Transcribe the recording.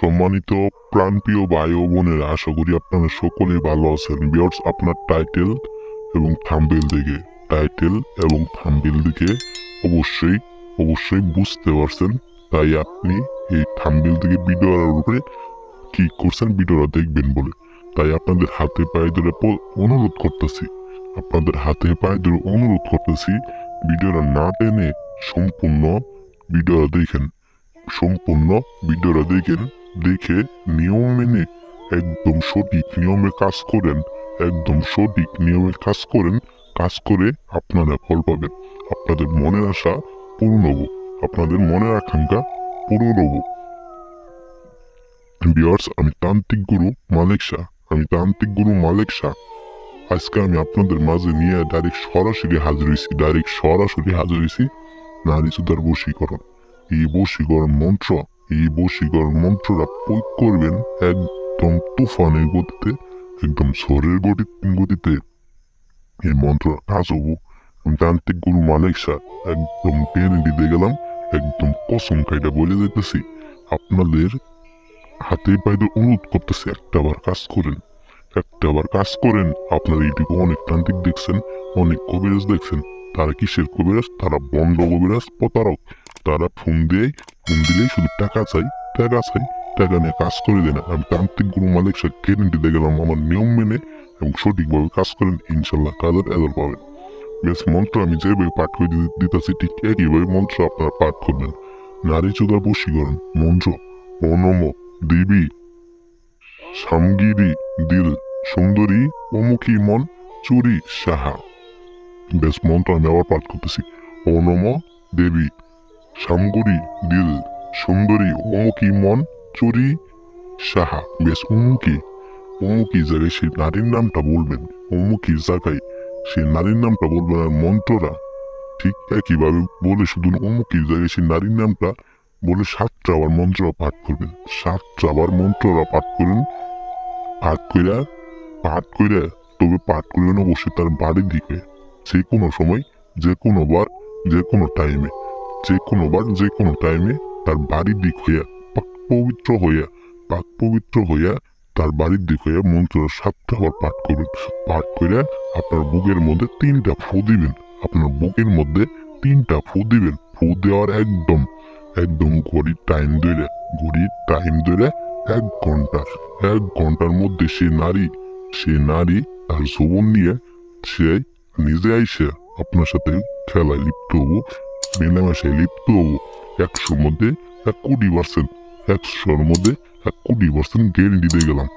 সম্মানিত প্রাণপ্রিয় ভাই ও বোনেরা, আশা করি আপনারা সকলে ভালো আছেন। বিয়ার্স আপনার টাইটেল এবং থাম্বেল দিকে টাইটেল এবং থাম্বেল দিকে অবশ্যই অবশ্যই বুঝতে পারছেন। তাই আপনি এই থাম্বেল থেকে ভিডিওর উপরে ক্লিক করছেন ভিডিওটা দেখবেন বলে। তাই আপনাদের হাতে পায়ে ধরে অনুরোধ করতেছি, আপনাদের হাতে পায়ে ধরে অনুরোধ করতেছি ভিডিওটা না টেনে সম্পূর্ণ ভিডিওটা দেখেন। সম্পূর্ণ ভিডিওটা দেখেন। দেখে নিয়ম মেনে একদম সঠিক নিয়মে কাজ করেন, একদম সঠিক নিয়মে কাজ করেন, কাজ করে আপনারা ফল পাবেন। আপনাদের মনের আশা পূর্ণ হব আপনাদের মনের আকাঙ্ক্ষা পূরণ হব বিয়ার্স আমি তান্ত্রিক গুরু মালিক শাহ, আমি তান্ত্রিক গুরু মালিক শাহ। আজকে আমি আপনাদের মাঝে নিয়ে ডাইরেক্ট সরাসরি হাজির হয়েছি ডাইরেক্ট সরাসরি হাজির হয়েছি নারী সুদার বশীকরণ। এই বশীকরণ মন্ত্র এই বশীকরণ মন্ত্রটা প্রয়োগ করবেন একদম তুফানের গতিতে, একদম ঝড়ের গতি গতিতে। এই মন্ত্র কাজ হব। তান্ত্রিক গুরু মালিক শাহ একদম টেনে দিতে গেলাম, একদম কসম খাইটা বলে দিতেছি। আপনাদের হাতে পায়ে অনুরোধ করতেছি, একটা বার কাজ করেন, একটা বার কাজ করেন। আপনারা ইউটিউবে অনেক তান্ত্রিক দেখছেন, অনেক কবিরাজ দেখছেন। তারা কিসের কবিরাজ? তারা বন্ড কবিরাজ, প্রতারক। তারা ফোন দিয়ে ফোন দিলেই শুধু টাকা চাই টাকা চাই, টাকা নিয়ে কাজ করে দেয় না। আমি তান্ত্রিক গুরু মালিক সাহেব গ্যারেন্টি দিয়ে গেলাম, আমার নিয়ম মেনে এবং সঠিকভাবে কাজ করেন, ইনশাল্লাহ কাজের এদল পাবেন। বেশ, মন্ত্র আমি যেভাবে পাঠ করে দিতে- দিতেছি, ঠিক একইভাবে মন্ত্র আপনারা পাঠ করবেন। নারী চোদার বশীকরণ, মন্ত্র, অনম, দেবী, সামগিরি, দিল, সুন্দরী, অমুখী মন, চুরি, সাহা। বেশ, মন্ত্র আমি আবার পাঠ করতেছি। অনম, দেবী, সামগুরি, দিল সুন্দরী অমুখী মন, চুরি, সাহা, বেশ অমুখী অমুখী জায়গায় সেই নারীর নামটা বলবেন অমুখী জায়গায় সেই নারীর নামটা বলবেন আর মন্ত্রটা ঠিক একইভাবে বলে শুধু অমুখী জায়গায় সেই নারীর নামটা বলে সাতটা আবার মন্ত্র পাঠ করবেন। সাতটা আবার মন্ত্ররা পাঠ করবেন পাঠ কইরা পাঠ কইরা তবে পাঠ করবেন অবশ্যই তার বাড়ির দিকে। যে কোনো সময় যে কোনো বার যে কোনো টাইমে যে কোনো বার যে কোনো টাইমে তার বাড়ির দিক হইয়া পাক পবিত্র হইয়া, পাক পবিত্র হইয়া তার বাড়ির দিক হইয়া মন্ত্র সাতটা বার পাঠ করবেন পাঠ করে আপনার বুকের মধ্যে তিনটা ফু দিবেন। আপনার বুকের মধ্যে তিনটা ফু দিবেন। ফু দেওয়ার একদম একদম ঘড়ির টাইম ধরে ঘড়ির টাইম ধরে এক ঘণ্টা, এক ঘণ্টার মধ্যে সে নারী সে নারী তার যৌবন নিয়ে সে নিজে আইসে আপনার সাথে খেলায় লিপ্ত হব, মেলামেশায় লিপ্ত হব। একশোর মধ্যে এক কোটি পার্সেন্ট একশোর মধ্যে এক কোটি পার্সেন্ট গ্যারেন্টি দিয়ে গেলাম।